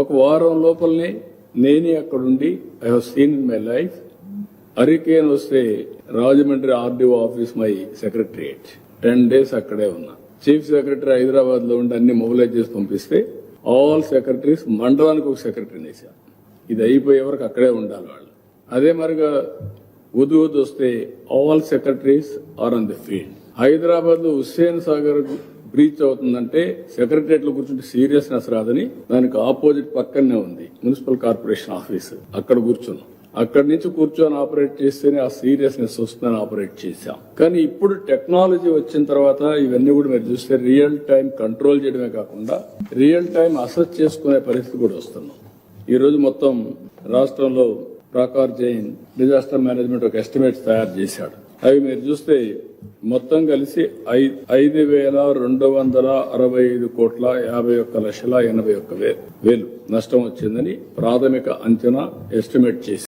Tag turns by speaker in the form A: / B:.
A: ఒక వారం లోపలనే నేనే అక్కడుండి I have seen in my life hurricane వస్తే Rajahmundry RDO office my secretariat ten days అక్కడే ఉన్నా. చీఫ్ సెక్రటరీ హైదరాబాద్లో ఉండి అన్ని మొబిలైజ్ చేసి పంపిస్తే ఆల్ సెక్రటరీస్ మండలానికి ఒక సెక్రటరీని వేశారు. ఇది అయిపోయే వరకు అక్కడే ఉండాలి వాళ్ళు. అదే మరిగా ఉదు ఉదు వస్తే all secretaries are on the field హైదరాబాద్లో హుస్సేన్ సాగర్ బ్రీచ్ అవుతుందంటే సెక్రటరియట్లో కూర్చుంటే సీరియస్నెస్ రాదని దానికి ఆపోజిట్ పక్కనే ఉంది మున్సిపల్ కార్పొరేషన్ ఆఫీస్. అక్కడ కూర్చున్నాం. అక్కడి నుంచి కూర్చొని ఆపరేట్ చేస్తేనే ఆ సీరియస్నెస్ వస్తుందని ఆపరేట్ చేశాం. కానీ ఇప్పుడు టెక్నాలజీ వచ్చిన తర్వాత ఇవన్నీ కూడా మీరు చూస్తే రియల్ టైం కంట్రోల్ చేయడమే కాకుండా రియల్ టైం అసెస్ చేసుకునే పరిస్థితి కూడా వస్తున్నాం. ఈ రోజు మొత్తం రాష్ట్రంలో ప్రాకార్ జైన్ డిజాస్టర్ మేనేజ్మెంట్ ఒక ఎస్టిమేట్స్ తయారు చేశాడు. అవి మీరు చూస్తే మొత్తం కలిసి ఐ- ఐదు వేల రెండు వందల అరవై ఐదు కోట్ల యాభై ఒక్క లక్షల ఎనభై ఒక్క వేలు నష్టం వచ్చిందని ప్రాథమిక అంచనా ఎస్టిమేట్ చేసింది.